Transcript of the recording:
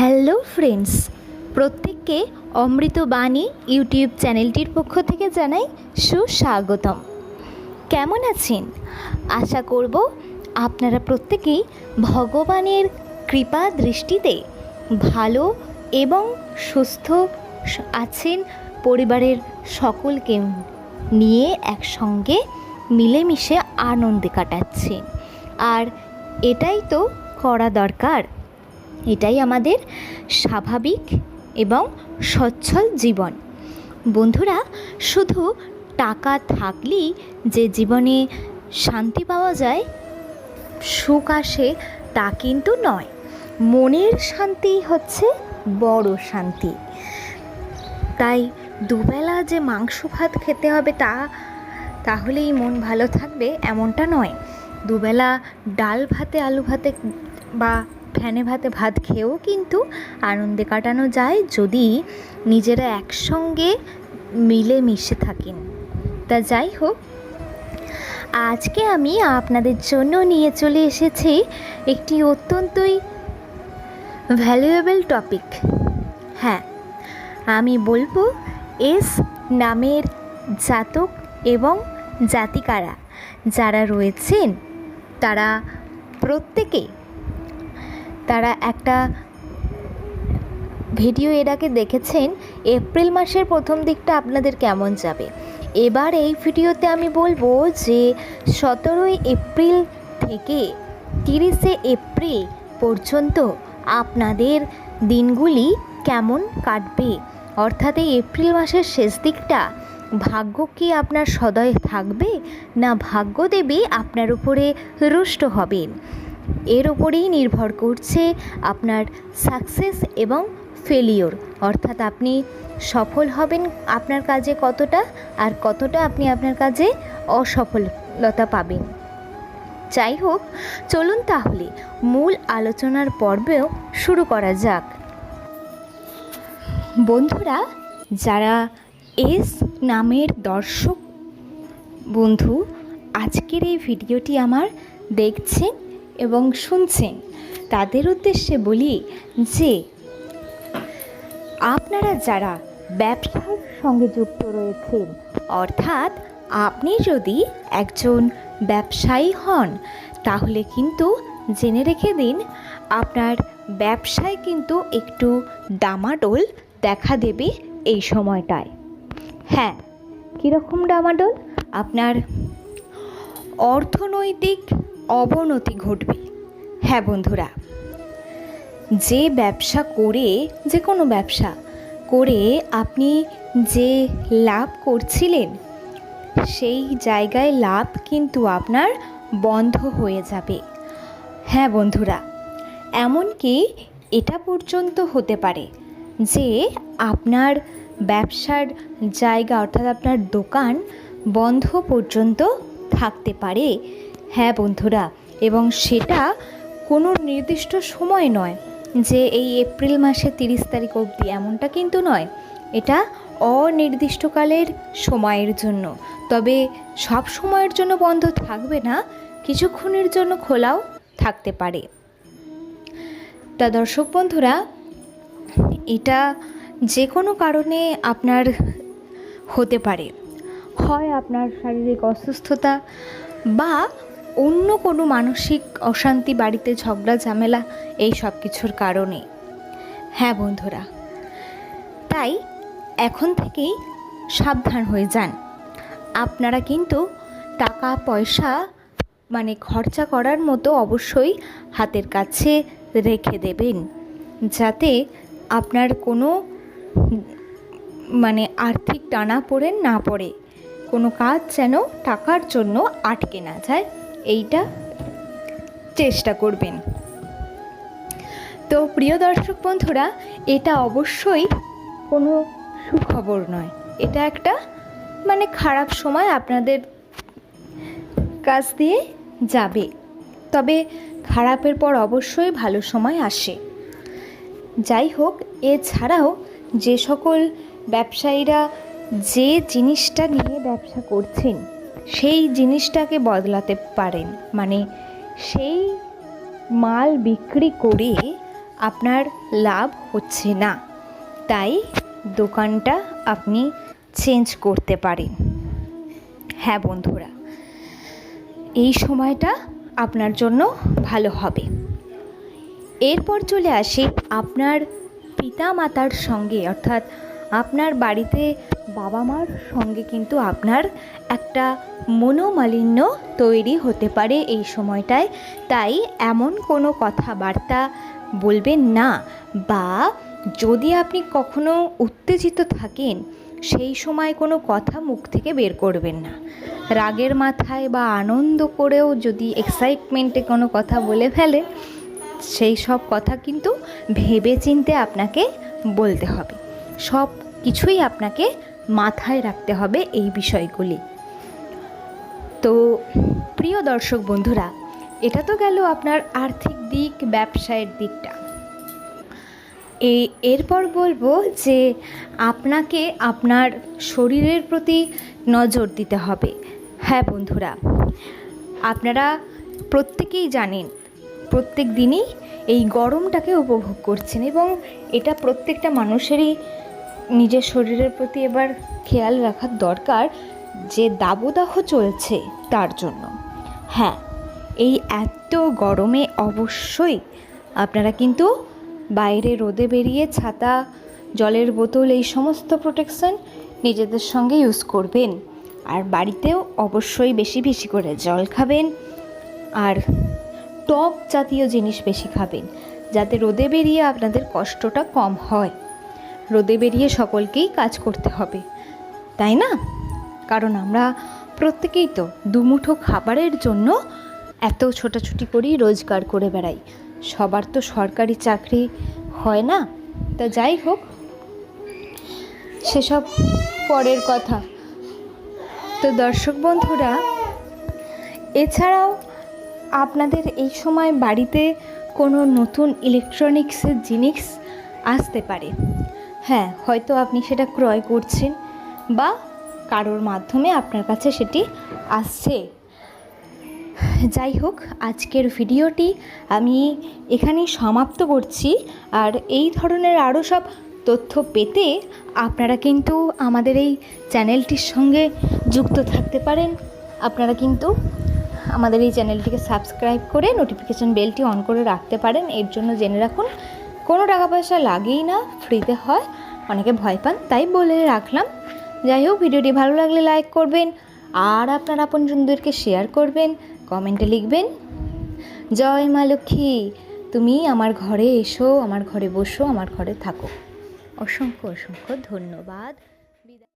Hello friends, প্রত্যেককে অমৃত বাণী YouTube চ্যানেলটির পক্ষ থেকে জানাই সুস্বাগতম। কেমন আছেন? আশা করব আপনারা প্রত্যেকেই ভগবানের কৃপা দৃষ্টিতে ভালো এবং সুস্থ আছেন, পরিবারের সকলকে নিয়ে একসঙ্গে মিলেমিশে আনন্দে কাটাচ্ছেন। আর এটাই তো করা দরকার। এটাই আমাদের স্বাভাবিক এবং সচ্ছল জীবন। বন্ধুরা, শুধু টাকা থাকলেই যে জীবনে শান্তি পাওয়া যায়, সুখ আসে তা কিন্তু নয়। মনের শান্তি হচ্ছে বড় শান্তি। তাই দুবেলা যে মাংস ভাত খেতে হবে তা, তাহলেই মন ভালো থাকবে এমনটা নয়। দুবেলা ডাল ভাতে, আলু ভাতে বা ফ্যানে ভাতে ভাত খেয়েও কিন্তু আনন্দে কাটানো যায় যদি নিজেরা একসঙ্গে মিলে মিশে থাকেন। তা যাই হোক, আজকে আমি আপনাদের জন্য নিয়ে চলে এসেছি একটি অত্যন্তই ভ্যালুয়েবল টপিক হ্যাঁ আমি বলব এস নামের জাতক এবং জাতিকারা যারা রয়েছেন, তারা প্রত্যেকে তারা একটা ভিডিও এর আগে দেখেছেন, এপ্রিল মাসের প্রথম দিকটা আপনাদের কেমন যাবে? এবার এই ভিডিওতে আমি বলব যে, সতেরোই এপ্রিল থেকে তিরিশে এপ্রিল পর্যন্ত আপনাদের দিনগুলি কেমন কাটবে? অর্থাৎ এই এপ্রিল মাসের শেষ দিকটা ভাগ্য কি আপনার সদয় থাকবে? না ভাগ্যদেবী আপনার উপরে রুষ্ট হবেন? এর ওপরেই নির্ভর করছে আপনার সাকসেস এবং ফেলিওর অর্থাৎ আপনি সফল হবেন আপনার কাজে কতটা আর কতটা আপনি আপনার কাজে অসফলতা পাবেন। যাই হোক, চলুন তাহলে মূল আলোচনার পর্বেও শুরু করা যাক। বন্ধুরা, যারা এস নামের দর্শক, বন্ধু, আজকের এই ভিডিওটি আমার দেখছেন এবং শুনছেন। তাদের উদ্দেশ্যে বলি যে, আপনারা যারা ব্যবসার সঙ্গে যুক্ত রয়েছেন, অর্থাৎ আপনি যদি একজন ব্যবসায়ী হন, তাহলে কিন্তু জেনে রেখে দিন, আপনার ব্যবসায় কিন্তু একটু ডামাডোল দেখা দেবে এই সময়টায়। হ্যাঁ কীরকম ডামাডোল আপনার অর্থনৈতিক অবনতি ঘটবে। হ্যাঁ বন্ধুরা, যে ব্যবসা করে, যে কোনো ব্যবসা করে আপনি যে লাভ করছিলেন, সেই জায়গায় লাভ কিন্তু আপনার বন্ধ হয়ে যাবে। হ্যাঁ বন্ধুরা, এমনকি এটা পর্যন্ত হতে পারে যে আপনার ব্যবসার জায়গা অর্থাৎ আপনার দোকান বন্ধ পর্যন্ত থাকতে পারে। হ্যাঁ বন্ধুরা, এবং সেটা কোনো নির্দিষ্ট সময় নয় যে এই এপ্রিল মাসে তিরিশ তারিখ অবধি, এমনটা কিন্তু নয়। এটা অনির্দিষ্টকালের সময়ের জন্য। তবে সব সময়ের জন্য বন্ধ থাকবে না, কিছুক্ষণের জন্য খোলাও থাকতে পারে। তা দর্শক বন্ধুরা, এটা যে কোনো কারণে আপনার হতে পারে। হয় আপনার শারীরিক অসুস্থতা বা অন্য কোনো মানসিক অশান্তি, বাড়িতে ঝগড়া, ঝামেলা এই সব কিছুর কারণে। হ্যাঁ বন্ধুরা, তাই এখন থেকেই সাবধান হয়ে যান। আপনারা কিন্তু টাকা, পয়সা মানে খরচা করার মতো অবশ্যই হাতের কাছে রেখে দেবেন, যাতে আপনার কোনো মানে আর্থিক টানা পড়ে, না পড়ে। কোনো কাজ যেন টাকার জন্য আটকে না যায়। এইটা চেষ্টা করবেন। তো প্রিয় দর্শক বন্ধুরা, এটা অবশ্যই কোনো সুখবর নয়। এটা একটা মানে খারাপ সময় আপনাদের কাছ দিয়ে যাবে। তবে খারাপের পর অবশ্যই ভালো সময় আসে। যাই হোক, এছাড়াও যে সকল ব্যবসায়ীরা যে জিনিসটা নিয়ে ব্যবসা করছেন সেই জিনিসটাকে বদলাতে পারেন। মানে সেই মাল বিক্রি করে আপনার লাভ হচ্ছে না। তাই দোকানটা আপনি চেঞ্জ করতে পারেন। হ্যাঁ বন্ধুরা, এই সময়টা আপনার জন্য ভালো হবে। এরপর চলে আসি আপনার পিতা মাতার সঙ্গে, অর্থাৎ আপনার বাড়িতে বাবা মার সঙ্গে কিন্তু আপনার একটা মনোমালিন্য তৈরি হতে পারে এই সময়টায়। তাই এমন কোনো কথাবার্তা বলবেন না বা যদি আপনি কখনো উত্তেজিত থাকেন, সেই সময় কোনো কথা মুখ থেকে বের করবেন না। রাগের মাথায় বা আনন্দ করেও যদি এক্সাইটমেন্টে কোনো কথা বলে ফেলে সেই সব কথা কিন্তু ভেবে চিনতে আপনাকে বলতে হবে। সব কিছুই আপনাকে মাথায় রাখতে হবে এই বিষয়গুলি। তো প্রিয় দর্শক বন্ধুরা, এটা তো গেল আপনার আর্থিক দিক, ব্যবসায়ের দিকটা। এই এরপর বলব যে আপনাকে আপনার শরীরের প্রতি নজর দিতে হবে। হ্যাঁ বন্ধুরা, আপনারা প্রত্যেকেই জানেন, প্রত্যেক দিনই এই গরমটাকে উপভোগ করছেন এবং এটা প্রত্যেকটা মানুষেরই নিজের শরীরের প্রতি এবার খেয়াল রাখার দরকার যে দাবদাহ চলছে তার জন্য। হ্যাঁ এই এত গরমে অবশ্যই আপনারা কিন্তু বাইরে রোদে বেরিয়ে ছাতা, জলের বোতল এই সমস্ত প্রোটেকশন নিজেদের সঙ্গে ইউজ করবেন। আর বাড়িতেও অবশ্যই বেশি বেশি করে জল খাবেন। আর টক জাতীয় জিনিস বেশি খাবেন, যাতে রোদে বেরিয়ে আপনাদের কষ্টটা কম হয়। রোদে বেরিয়ে সকলকেই কাজ করতে হবে, তাই না? কারণ আমরা প্রত্যেকেই তো দুমুঠো খাবারের জন্য এত ছোটাছুটি করেই রোজগার করে বেড়াই। সবার তো সরকারি চাকরি হয় না, তা যাই হোক, সেসব পরের কথা। তো দর্শক বন্ধুরা, এছাড়াও আপনাদের এই সময় বাড়িতে কোনো নতুন ইলেকট্রনিক্সের জিনিস আসতে পারে। হ্যাঁ হয়তো আপনি সেটা ক্রয় করছেন বা কারোর মাধ্যমে আপনার কাছে সেটি আসছে। যাই হোক আজকের ভিডিওটি আমি এখানেই সমাপ্ত করছি। আর এই ধরনের আরও সব তথ্য পেতে আপনারা কিন্তু আমাদের এই চ্যানেলটির সঙ্গে যুক্ত থাকতে পারেন। আপনারা কিন্তু আমাদের এই চ্যানেলটিকে সাবস্ক্রাইব করে নোটিফিকেশান বেলটি অন করে রাখতে পারেন। এর জন্য জেনে রাখুন কোনো টাকা পয়সা লাগেই না ফ্রিতে হয়। অনেকে ভয় পান, তাই বলে রাখলাম। যাই হোক, ভিডিওটি ভালো লাগলে লাইক করবেন, আর আপনার আপনজনদেরকে শেয়ার করবেন কমেন্টে লিখবেন। জয় মা লক্ষ্মী, তুমি আমার ঘরে এসো, আমার ঘরে বসো, আমার ঘরে থাকো। অসংখ্য অসংখ্য ধন্যবাদ।